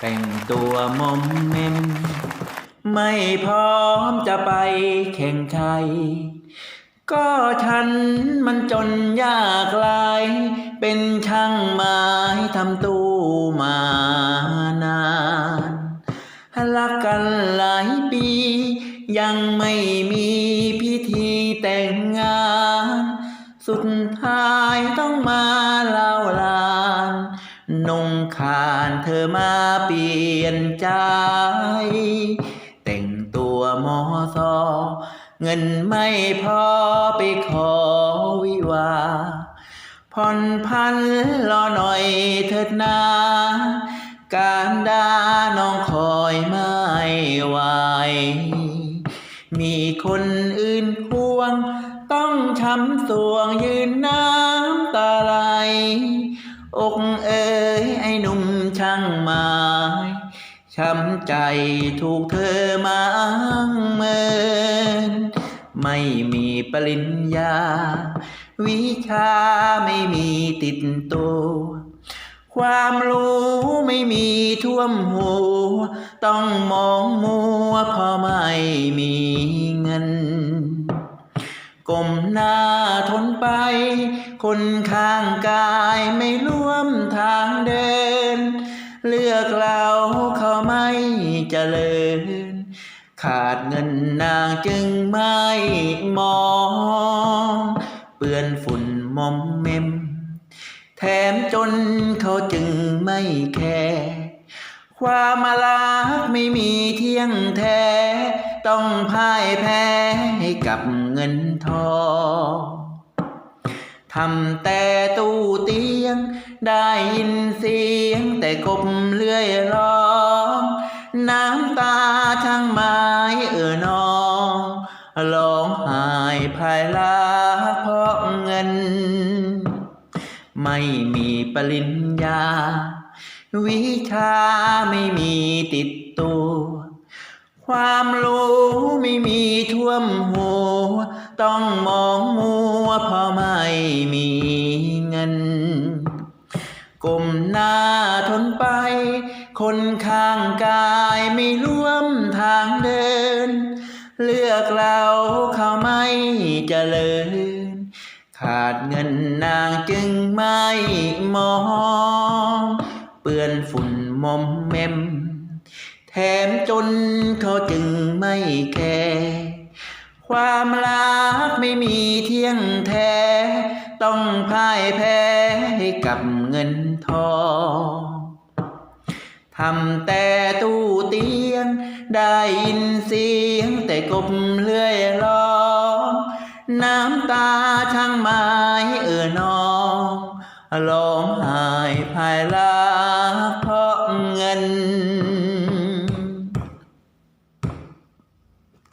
แต่งตัวมอมเมมไม่พร้อมจะไปแข่งชัยก็ฉันมันจนยากไรเป็นช่างไม้ทำตู้มานานรักกันหลายปี ยังไม่มีพิธีแต่งงาน สุดท้ายต้องมาเล่าลาน นงคานเธอมาเปลี่ยนใจ แต่งตัวมอซอเงินไม่พอไปขอวิวาผ่อนพันรอหน่อยเถิดนา การดาน้องคอยไม่ไหวมีคนอื่นควง ต้องช้ำสวงยืนน้ำตาไหลอกเอ่ ช่างไม้ช้ำใจถูกเธอมาเมิน ไม่มีปริญญา วิชาไม่มีติดตัวความรู้ไม่มีท่วมหัวต้องมองมัวเพราะไม่มีเงินก้มหน้าทนไป คนข้างกายไม่ร่วมทางเดิน เลือกเราเขาไม่เจริญ ขาดเงินนางจึงไม่มอง เปื้อนฝุ่นมอมเมม แถมจนเขาจึงไม่แคร์ความรักไม่มีเที่ยงแท้ ต้องพ่ายแพ้ให้กับเงินทองทำแต่ตู้เตียงได้ยินเสียง แต่กบเลื่อยร้อง น้ำตาช่างไม้เอ่อนองร้องไห้ภายลาเพราะเงิน ไม่มีปริญญา วิชาไม่มีติดตัว ความรู้ไม่มีท่วมหัว ต้องมองมัวเพราะไม่มี คนข้างกายไม่ร่วมทางเดิน เลือกเราเขาไม่เจริญ ขาดเงินนางจึงไม่มอง เปื้อนฝุ่นมอมเมม แถมจนเขาจึงไม่แคร์ความรักไม่มีเที่ยงแท้ ต้องพ่ายแพ้ให้กับเงินทอง ทำแต่ตู้เตียง ได้ยินเสียงแต่กบเลื่อยร้อง น้ำตาช่างไม้เอ่อน้องร้องหายภายลาเพราะเงิน